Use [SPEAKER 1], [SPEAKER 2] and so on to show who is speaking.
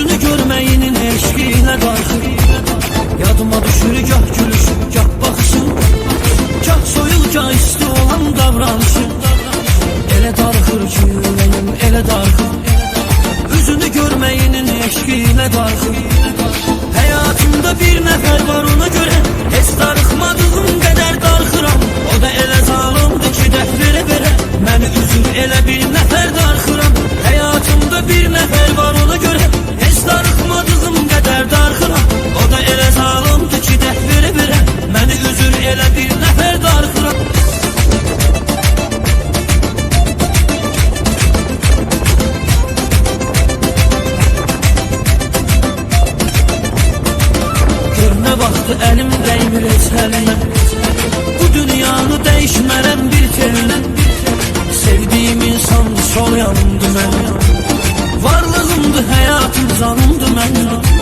[SPEAKER 1] Üzünü görməyinin eşqinə darxır Yadıma düşür gah gülüşü, gah baxışın Gah soyul, gah isti olan davranışın Elə darxır ki ürəyim, elə darxır Üzünü görməyinin eşqinə darxır Həyatımda bir elim değmir heç həlimə Bu dünyanı dəyişmərəm bir telinə Sevdiyim insandı sol yanımdı mənim Varlığımdı həyatım canımdı mənim